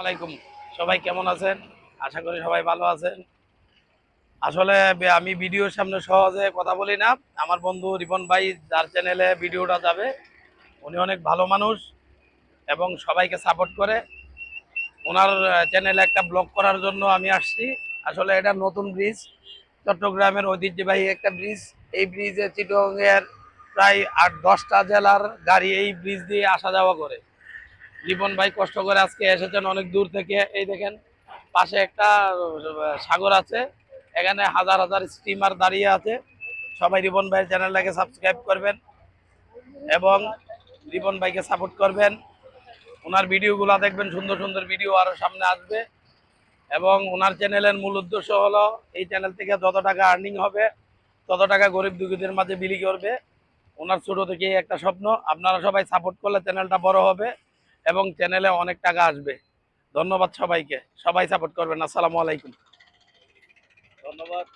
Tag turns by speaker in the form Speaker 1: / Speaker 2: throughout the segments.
Speaker 1: আলাইকুম। সবাই কেমন আছেন? আশা করি সবাই ভালো আছেন। আসলে আমি ভিডিওর সামনে সহজে কথা বলি না। আমার বন্ধু রিপন ভাই, যার চ্যানেলে ভিডিওটা যাবে, উনি অনেক ভালো মানুষ এবং সবাইকে সাপোর্ট করে। ওনার চ্যানেলে একটা ব্লগ করার জন্য আমি আসছি। আসলে এটা নতুন ব্রিজ চট্টগ্রামের ঐতিহ্যবাহী একটা ব্রিজ এই ব্রিজে চিটংয়ের প্রায় আট, দশটা জেলার গাড়ি এই ব্রিজ দিয়ে আসা যাওয়া করে। রিপন ভাই কষ্ট করে আজকে এসেছেন অনেক দূর থেকে। এই দেখেন, পাশে একটা সাগর আছে। এখানে হাজার হাজার স্টিমার দাঁড়িয়ে আছে। সবাই রিপন ভাইয়ের চ্যানেলটাকে সাবস্ক্রাইব করবেন এবং রিপন ভাইকে সাপোর্ট করবেন। ওনার ভিডিওগুলো দেখবেন, সুন্দর সুন্দর ভিডিও আরও সামনে আসবে। এবং ওনার চ্যানেলের মূল উদ্দেশ্য হলো, এই চ্যানেল থেকে যত টাকা আর্নিং হবে, তত টাকা গরিব দুঃখীদের মাঝে বিলি করবে। ওনার ছোটো থেকেই একটা স্বপ্ন। আপনারা সবাই সাপোর্ট করলে চ্যানেলটা বড় হবে। এবং চ্যানেলে অনেক টাকা আসবে। ধন্যবাদ সবাইকে। সবাই সাপোর্ট করবেন। আসসালামু আলাইকুম।
Speaker 2: ধন্যবাদ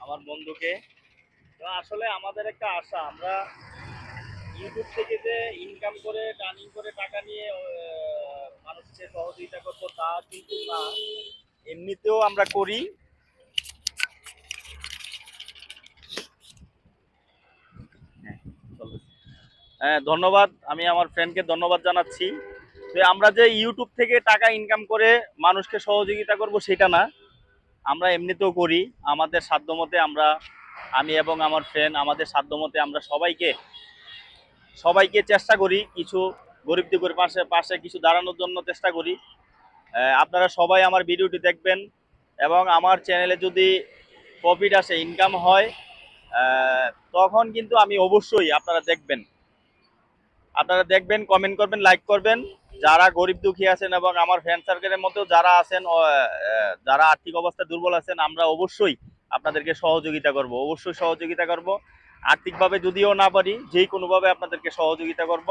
Speaker 2: আমার বন্ধুকে। তো আসলে আমাদের একটা আশা, আমরা ইউটিউব থেকে যে ইনকাম করে টার্নিং করে টাকা নিয়ে মানুষকে সহযোগিতা করব তা কিন্তু না। এমনিতেও আমরা করি হ্যাঁ, চলবে। হ্যাঁ ধন্যবাদ। আমি আমার ফ্রেন্ডকে ধন্যবাদ জানাচ্ছি। যে আমরা যে ইউটিউব থেকে টাকা ইনকাম করে মানুষকে সহযোগিতা করব সেটা না। আমরা এমনিতেও করি। আমাদের সাধ্যমতে আমরা, আমি এবং আমার ফ্রেন্ড আমাদের সাধ্যমতে আমরা সবাইকে সবাইকে চেষ্টা করি কিছু গরিব দুঃখের পাশে পাশে কিছু দাঁড়ানোর জন্য চেষ্টা করি। আপনারা সবাই আমার ভিডিওটি দেখবেন এবং আমার চ্যানেলে যদি প্রফিট আসে ইনকাম হয় তখন কিন্তু আমি অবশ্যই আপনারা দেখবেন। আপনারা দেখবেন কমেন্ট করবেন লাইক করবেন। যারা গরিব দুঃখী আছেন এবং আমার ফ্রেন্ড সার্কেলের মধ্যেও যারা আছেন যারা আর্থিক অবস্থা দুর্বল আছেন, আমরা অবশ্যই আপনাদেরকে সহযোগিতা করব, অবশ্যই সহযোগিতা করব। আর্থিকভাবে যদিও না পারি যে কোনোভাবে আপনাদেরকে সহযোগিতা করব।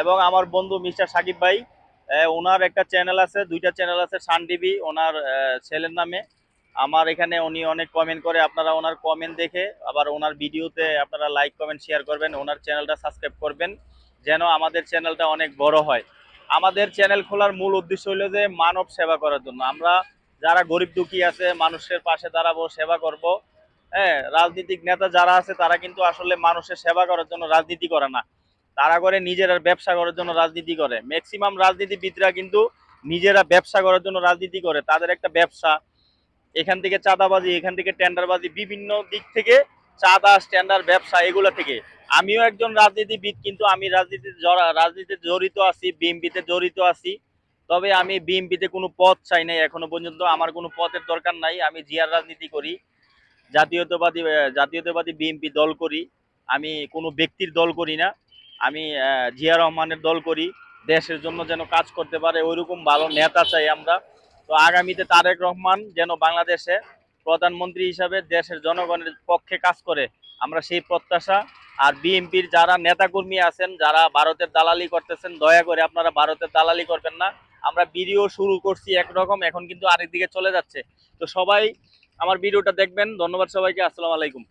Speaker 2: এবং আমার বন্ধু মিস্টার সাকিব ভাই ওনার একটা চ্যানেল আছে, দুইটা চ্যানেল আছে সান টিভি ওনার ছেলের নামে। আমার এখানে উনি অনেক কমেন্ট করে, আপনারা ওনার কমেন্ট দেখে, আবার ওনার ভিডিওতে আপনারা লাইক কমেন্ট শেয়ার করবেন, ওনার চ্যানেলটা সাবস্ক্রাইব করবেন। যেন আমাদের চ্যানেলটা অনেক বড় হয়। আমাদের চ্যানেল খোলার মূল উদ্দেশ্য হলো যে মানব সেবা করার জন্য। আমরা যারা গরিব দুঃখী আছে, মানুষের পাশে দাঁড়াবো, সেবা করব। হ্যাঁ রাজনীতিক নেতা যারা আছে, তারা কিন্তু আসলে মানুষের সেবা করার জন্য রাজনীতি করে না। তারা করে নিজেরা ব্যবসা করার জন্য রাজনীতি করে। ম্যাক্সিমাম রাজনীতিবিদরা কিন্তু নিজেরা ব্যবসা করার জন্য রাজনীতি করে। তাদের একটা ব্যবসা, এখান থেকে চাঁদাবাজি, এখান থেকে টেন্ডারবাজি বিভিন্ন দিক থেকে চাঁদা স্ট্যান্ডার্ড ব্যবসা, এগুলো থেকে। আমিও একজন রাজনীতিবিদ, কিন্তু আমি রাজনীতি রাজনীতিতে জড়িত আছি বিএমপিতে জড়িত আছি। তবে আমি বিএমপিতে কোনো পথ চাই নাই এখনও পর্যন্ত। আমার কোনো পথের দরকার নাই। আমি জিয়ার রাজনীতি করি, জাতীয়তাবাদী জাতীয়তাবাদী বিএমপি দল করি। আমি কোনো ব্যক্তির দল করি না। আমি জিয়া রহমানের দল করি। দেশের জন্য যেন কাজ করতে পারে, ওইরকম ভালো নেতা চাই আমরা। তো আগামীতে তারেক রহমান যেন বাংলাদেশে প্রধানমন্ত্রী হিসাবে দেশের জনগণের পক্ষে কাজ করে আমরা সেই প্রত্যাশা। আর বিএনপির যারা নেতাকর্মী আছেন, যারা ভারতের দালালি করতেছেন, দয়া করে আপনারা ভারতের দালালি করবেন না। আমরা ভিডিও শুরু করছি একরকম, এখন কিন্তু আরেক দিকে চলে যাচ্ছে। তো সবাই আমার ভিডিওটা দেখবেন। ধন্যবাদ সবাইকে। আসসালামু আলাইকুম।